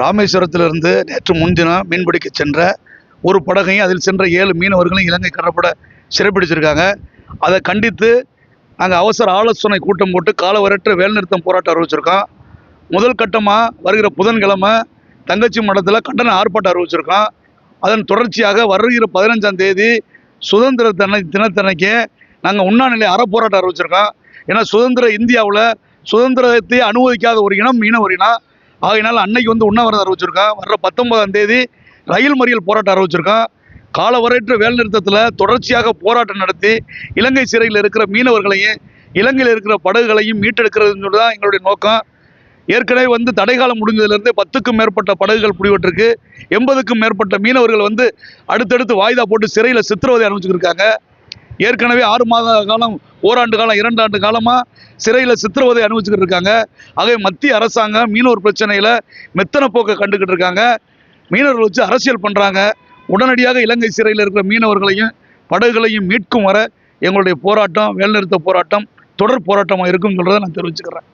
ராமேஸ்வரத்திலிருந்து நேற்று முன்தினம் மீன்பிடிக்க சென்ற ஒரு படகையும் அதில் சென்ற ஏழு மீனவர்களும் இலங்கை கடற்பட சிறைப்பிடிச்சிருக்காங்க. அதை கண்டித்து நாங்கள் அவசர ஆலோசனை கூட்டம் போட்டு காலவரற்ற வேலைநிறுத்தம் போராட்டம் அறிவிச்சிருக்கோம் முதல் கட்டமாக வருகிற புதன்கிழமை தங்கச்சி மடத்தில் கண்டன ஆர்ப்பாட்டம் அறிவிச்சிருக்கோம் அதன் தொடர்ச்சியாக வருகிற பதினஞ்சாம் தேதி சுதந்திர தின தினத்தன்னைக்கு நாங்கள் உண்ணாநிலை அறப்போராட்டம் அறிவிச்சிருக்கோம் ஏன்னா சுதந்திர இந்தியாவில் சுதந்திரத்தை அனுமதிக்காத ஒரு இனம் மீனவர் இனம் ஆகையினால அன்னைக்கு வந்து உண்ணாவிரதம் அறிவிச்சிருக்கோம் வர்ற பத்தொன்பதாம் தேதி ரயில் மறியல் போராட்டம் அறிவிச்சிருக்கோம் காலவரையற்ற வேலைநிறுத்தத்தில் தொடர்ச்சியாக போராட்டம் நடத்தி இலங்கை சிறையில் இருக்கிற மீனவர்களையும் இலங்கையில் இருக்கிற படகுகளையும் மீட்டெடுக்கிறதுன்னு சொல்லி தான் எங்களுடைய நோக்கம். ஏற்கனவே வந்து தடைகாலம் முடிஞ்சதுலேருந்து பத்துக்கும் மேற்பட்ட படகுகள் பிடிபட்டிருக்கு. எண்பதுக்கும் மேற்பட்ட மீனவர்கள் வந்து அடுத்தடுத்து வாய்தா போட்டு சிறையில் சித்திரவதை அனுப்பிச்சுருக்காங்க ஏற்கனவே ஆறு மாத காலம் ஓராண்டு காலம் இரண்டு ஆண்டு காலமாக சிறையில் சித்திரவதை அனுபவிச்சுக்கிட்டு இருக்காங்க. ஆகவே மத்திய அரசாங்கம் மீனவர் பிரச்சனையில் மெத்தனை போக்கை கண்டுக்கிட்டு இருக்காங்க. மீனவர்கள் வச்சு அரசியல் பண்ணுறாங்க உடனடியாக இலங்கை சிறையில் இருக்கிற மீனவர்களையும் படகுகளையும் மீட்கும் வர எங்களுடைய போராட்டம் வேலைநிறுத்த போராட்டம் தொடர் போராட்டமாக இருக்குங்கிறத நான் தெரிவிச்சுக்கிறேன்.